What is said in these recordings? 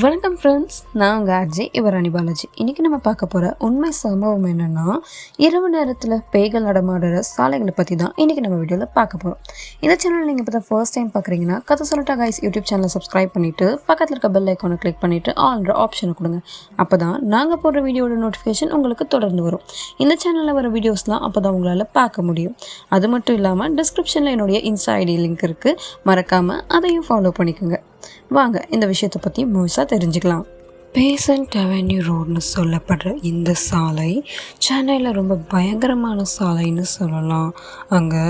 வணக்கம் ஃப்ரெண்ட்ஸ் நான் உங்கள் அஜய் இவர் பாலாஜி. இன்றைக்கி நம்ம பார்க்க போகிற உண்மை சம்பவம் என்னென்னா இரவு நேரத்தில் பேய்கள் நடமாடுற சாலைகளை பற்றி தான் இன்றைக்கி நம்ம வீடியோவில் பார்க்க போகிறோம் இந்த சேனல் நீங்கள் இப்போ தான் ஃபர்ஸ்ட் டைம் பார்க்குறீங்கன்னா கதை சொல்லட்டா கைஸ் யூடியூப் சேனலை சப்ஸ்கிரைப் பண்ணிவிட்டு பக்கத்தில் இருக்க பெல் ஐக்கானை கிளிக் பண்ணிவிட்டு ஆல்ற ஆப்ஷனை கொடுங்க. அப்போ தான் நாங்கள் போடுற வீடியோட நோட்டிஃபிகேஷன் உங்களுக்கு தொடர்ந்து வரும். இந்த சேனலில் வர வீடியோஸ்லாம் அப்போ தான் உங்களால் பார்க்க முடியும். அது மட்டும் இல்லாமல் டிஸ்கிரிப்ஷனில் என்னுடைய இன்ஸ்டா ஐடி லிங்க் இருக்குது மறக்காமல் அதையும் ஃபாலோ பண்ணிக்கோங்க. வாங்க இந்த விஷயத்தை பற்றி முழுசாக தெரிஞ்சுக்கலாம். பேசன்ட் அவென்யூ ரோடுன்னு சொல்லப்படுற இந்த சாலை சென்னையில் ரொம்ப பயங்கரமான சாலைன்னு சொல்லலாம். அங்கே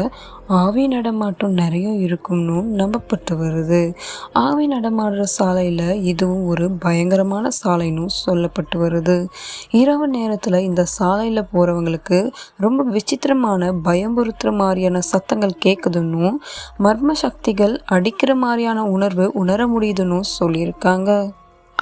ஆவி நடமாட்டம் நிறைய இருக்கும்னு நம்பப்பட்டு வருது. ஆவி நடமாடுற சாலையில் இதுவும் ஒரு பயங்கரமான சாலைன்னு சொல்லப்பட்டு வருது. இரவு நேரத்தில் இந்த சாலையில் போகிறவங்களுக்கு ரொம்ப விசித்திரமான பயம்புறுத்துகிற மாதிரியான சத்தங்கள் கேட்குதுன்னு மர்ம சக்திகள் அடிக்கிற மாதிரியான உணர்வு உணர முடியுதுன்னு சொல்லியிருக்காங்க.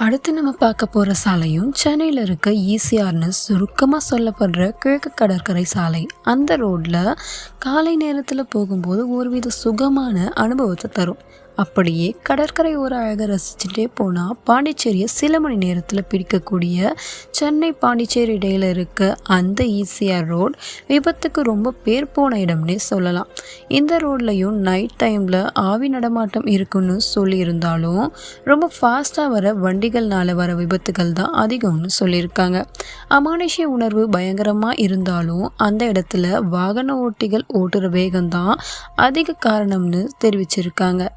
அடுத்து நம்ம பார்க்க போகிற சாலையும் சென்னையில் இருக்க ஈசிஆர்னு சுருக்கமாக சொல்லப்படுற கிழக்கு கடற்கரை சாலை. அந்த ரோட்டில் காலை நேரத்தில் போகும்போது ஒருவித சுகமான அனுபவத்தை தரும். அப்படியே கடற்கரை ஒரு அழகை ரசிச்சுட்டே போனால் பாண்டிச்சேரியை சில மணி நேரத்தில் பிடிக்கக்கூடிய சென்னை பாண்டிச்சேரி இடையில் இருக்க அந்த ஈசிஆர் ரோட் விபத்துக்கு ரொம்ப பேர் போன இடம்னே சொல்லலாம். இந்த ரோட்லையும் நைட் டைமில் ஆவி நடமாட்டம் இருக்குன்னு சொல்லியிருந்தாலும் ரொம்ப ஃபாஸ்ட்டாக வர வண்டிகள்னால வர விபத்துகள் தான் அதிகம்னு சொல்லியிருக்காங்க. அமானுஷ்ய உணர்வு பயங்கரமாக இருந்தாலும் அந்த இடத்துல வாகன ஓட்டிகள் ஓட்டுற வேகம்தான் அதிக காரணம்னு தெரிவிச்சிருக்காங்க.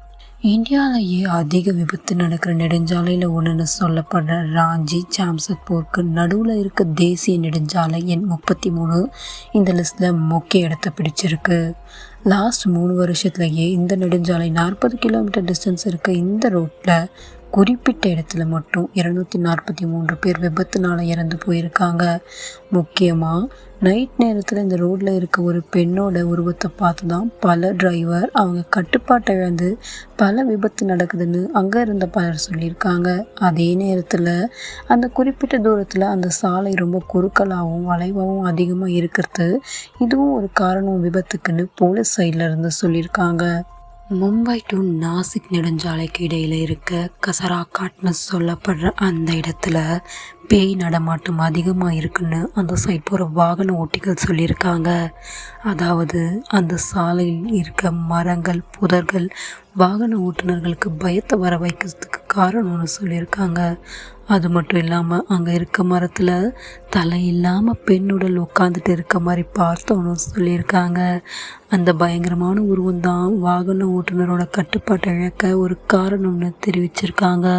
இந்தியாவிலேயே அதிக விபத்து நடக்கிற நெடுஞ்சாலையில் ஒன்றுன்னு சொல்லப்படுற ராஞ்சி ஜாம்சத்பூருக்கு நடுவில் இருக்க தேசிய நெடுஞ்சாலை எண் முப்பத்தி மூணு இந்த லிஸ்ட்டில் முக்கிய இடத்த பிடிச்சிருக்கு. லாஸ்ட் மூணு வருஷத்துலேயே இந்த நெடுஞ்சாலை நாற்பது கிலோமீட்டர் டிஸ்டன்ஸ் இருக்க இந்த ரோட்டில் குறிப்பிட்ட இடத்துல மட்டும் இரநூத்தி நாற்பத்தி மூன்று பேர் விபத்துனால் இறந்து போயிருக்காங்க. முக்கியமாக நைட் நேரத்தில் இந்த ரோட்டில் இருக்க ஒரு பெண்ணோட உருவத்தை பார்த்து தான் பல டிரைவர் அவங்க கட்டுப்பாட்டை இழந்து பல விபத்து நடக்குதுன்னு அங்கே இருந்த பலர் சொல்லியிருக்காங்க. அதே நேரத்தில் அந்த குறிப்பிட்ட தூரத்தில் அந்த சாலை ரொம்ப குறுக்கலாகவும் வளைவாகவும் அதிகமாக இருக்கிறது. இதுவும் ஒரு காரணம் விபத்துக்குன்னு போலீஸ் சைடில் இருந்து சொல்லியிருக்காங்க. மும்பை டு நாசிக் நெடுஞ்சாலைக்கு இடையில் இருக்க கசராக்காட்னு சொல்லப்படுற அந்த இடத்துல பேய் நடமாட்டம் அதிகமாக இருக்குன்னு அந்த சைட் போகிற வாகன ஓட்டிகள் சொல்லியிருக்காங்க. அதாவது அந்த சாலையில் இருக்க மரங்கள் புதர்கள் வாகன ஓட்டுநர்களுக்கு பயத்தை வர வைக்கிறதுக்கு காரணம்னு சொல்லியிருக்காங்க. அது மட்டும் இல்லாமல் அங்கே இருக்க மரத்தில் தலை இல்லாமல் பெண்ணுடல் உட்காந்துட்டு இருக்க மாதிரி பார்த்தோன்னு சொல்லியிருக்காங்க. அந்த பயங்கரமான உருவம் தான் வாகன ஓட்டுநரோட கட்டுப்பாட்டை இழக்க ஒரு காரணம்னு தெரிவிச்சிருக்காங்க.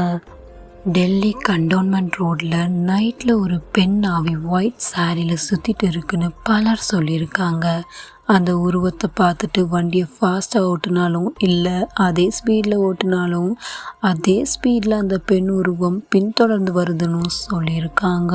டெல்லி கண்டோன்மெண்ட் ரோட்டில் நைட்டில் ஒரு பெண் ஆவி ஒயிட் சாரியில் சுற்றிட்டு இருக்குன்னு பலர் சொல்லியிருக்காங்க. அந்த உருவத்தை பார்த்துட்டு வண்டியை ஃபாஸ்ட்டாக ஓட்டினாலும் இல்லை அதே ஸ்பீடில் ஓட்டினாலும் அதே ஸ்பீடில் அந்த பெண் உருவம் பின்தொடர்ந்து வருதுன்னு சொல்லியிருக்காங்க.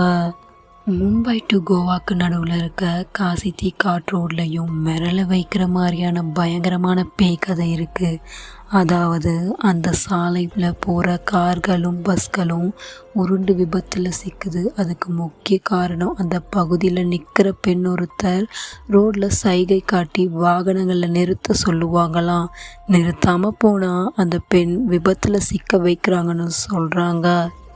மும்பை டு கோவாக்கு நடுவில் இருக்க காசி தீ காட் ரோட்லையும் மிரள வைக்கிற மாதிரியான பயங்கரமான பேய் கதை இருக்குது அதாவது அந்த சாலையில் போகிற கார்களும் பஸ்களும் உருண்டு விபத்தில் சிக்குது. அதுக்கு முக்கிய காரணம் அந்த பகுதியில் நிற்கிற பெண் ஒருத்தர் ரோட்டில் சைகை காட்டி வாகனங்களில் நிறுத்த சொல்லுவாங்களாம். நிறுத்தாமல் போனால் அந்த பெண் விபத்தில் சிக்க வைக்கிறாங்கன்னு சொல்கிறாங்க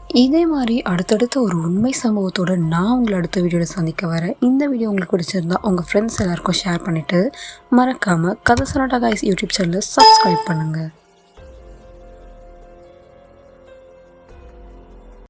இதே மாதிரி அடுத்தடுத்த ஒரு உண்மை சம்பவத்தோடு நான் உங்களை அடுத்த வீடியோவில் சந்திக்க வரேன். இந்த வீடியோ உங்களுக்கு பிடிச்சிருந்தா உங்கள் ஃப்ரெண்ட்ஸ் எல்லாருக்கும் ஷேர் பண்ணிவிட்டு மறக்காமல் கதை சொன்னாட்டா காய்ஸ் யூடியூப் சேனலை சப்ஸ்கிரைப் பண்ணுங்கள்